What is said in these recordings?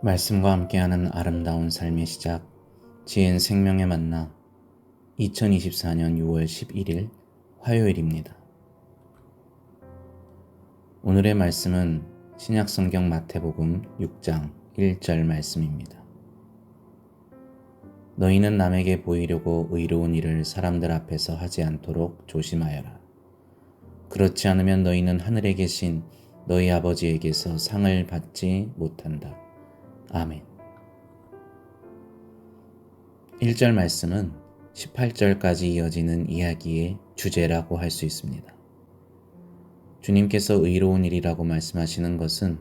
말씀과 함께하는 아름다운 삶의 시작, 지은 생명의 만나, 2024년 6월 11일 화요일입니다. 오늘의 말씀은 신약 성경 마태복음 6장 1절 말씀입니다. 너희는 남에게 보이려고 의로운 일을 사람들 앞에서 하지 않도록 조심하여라. 그렇지 않으면 너희는 하늘에 계신 너희 아버지에게서 상을 받지 못한다. 아멘. 1절 말씀은 18절까지 이어지는 이야기의 주제라고 할 수 있습니다. 주님께서 의로운 일이라고 말씀하시는 것은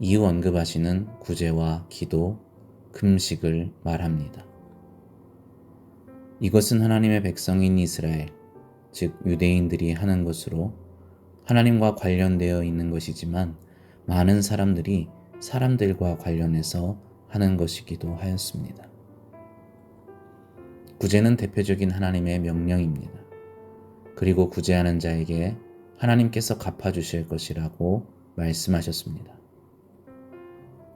이후 언급하시는 구제와 기도, 금식을 말합니다. 이것은 하나님의 백성인 이스라엘, 즉 유대인들이 하는 것으로 하나님과 관련되어 있는 것이지만 많은 사람들이 사람들과 관련해서 하는 것이기도 하였습니다. 구제는 대표적인 하나님의 명령입니다. 그리고 구제하는 자에게 하나님께서 갚아주실 것이라고 말씀하셨습니다.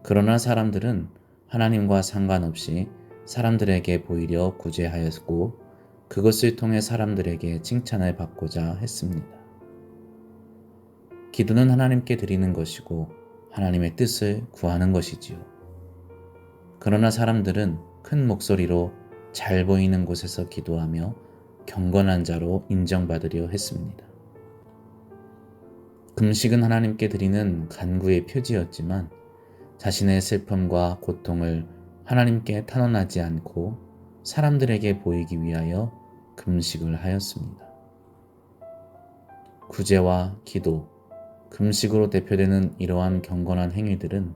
그러나 사람들은 하나님과 상관없이 사람들에게 보이려 구제하였고 그것을 통해 사람들에게 칭찬을 받고자 했습니다. 기도는 하나님께 드리는 것이고 하나님의 뜻을 구하는 것이지요. 그러나 사람들은 큰 목소리로 잘 보이는 곳에서 기도하며 경건한 자로 인정받으려 했습니다. 금식은 하나님께 드리는 간구의 표지였지만 자신의 슬픔과 고통을 하나님께 탄원하지 않고 사람들에게 보이기 위하여 금식을 하였습니다. 구제와 기도, 금식으로 대표되는 이러한 경건한 행위들은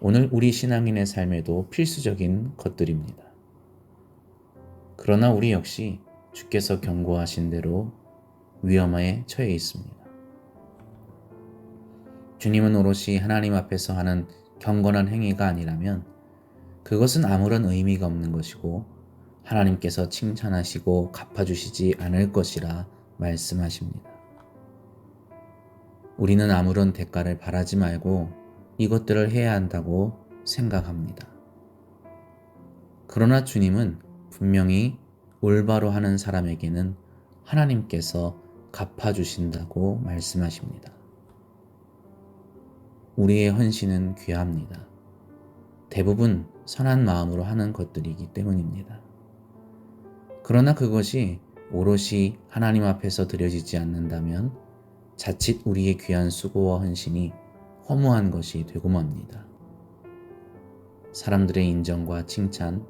오늘 우리 신앙인의 삶에도 필수적인 것들입니다. 그러나 우리 역시 주께서 경고하신 대로 위험에 처해 있습니다. 주님은 오롯이 하나님 앞에서 하는 경건한 행위가 아니라면 그것은 아무런 의미가 없는 것이고 하나님께서 칭찬하시고 갚아주시지 않을 것이라 말씀하십니다. 우리는 아무런 대가를 바라지 말고 이것들을 해야 한다고 생각합니다. 그러나 주님은 분명히 올바로 하는 사람에게는 하나님께서 갚아주신다고 말씀하십니다. 우리의 헌신은 귀합니다. 대부분 선한 마음으로 하는 것들이기 때문입니다. 그러나 그것이 오롯이 하나님 앞에서 드려지지 않는다면 자칫 우리의 귀한 수고와 헌신이 허무한 것이 되고 맙니다. 사람들의 인정과 칭찬,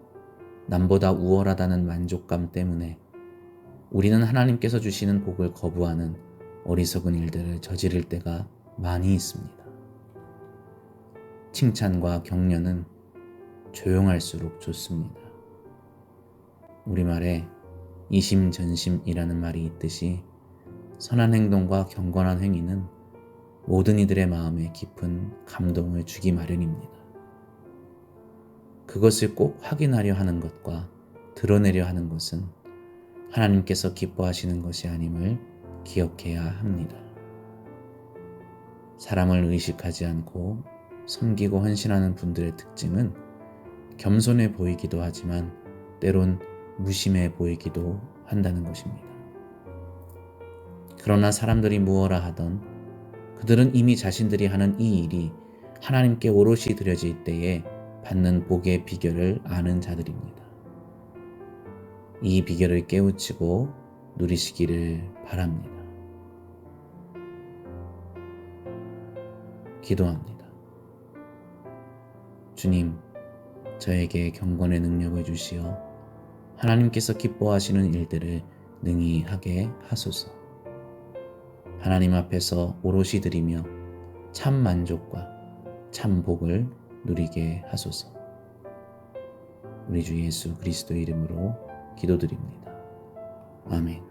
남보다 우월하다는 만족감 때문에 우리는 하나님께서 주시는 복을 거부하는 어리석은 일들을 저지를 때가 많이 있습니다. 칭찬과 격려는 조용할수록 좋습니다. 우리말에 이심전심이라는 말이 있듯이 선한 행동과 경건한 행위는 모든 이들의 마음에 깊은 감동을 주기 마련입니다. 그것을 꼭 확인하려 하는 것과 드러내려 하는 것은 하나님께서 기뻐하시는 것이 아님을 기억해야 합니다. 사람을 의식하지 않고 섬기고 헌신하는 분들의 특징은 겸손해 보이기도 하지만 때론 무심해 보이기도 한다는 것입니다. 그러나 사람들이 무엇라 하던 그들은 이미 자신들이 하는 이 일이 하나님께 오롯이 드려질 때에 받는 복의 비결을 아는 자들입니다. 이 비결을 깨우치고 누리시기를 바랍니다. 기도합니다. 주님, 저에게 경건의 능력을 주시어 하나님께서 기뻐하시는 일들을 능히 하게 하소서. 하나님 앞에서 오롯이 드리며 참 만족과 참 복을 누리게 하소서. 우리 주 예수 그리스도 이름으로 기도드립니다. 아멘.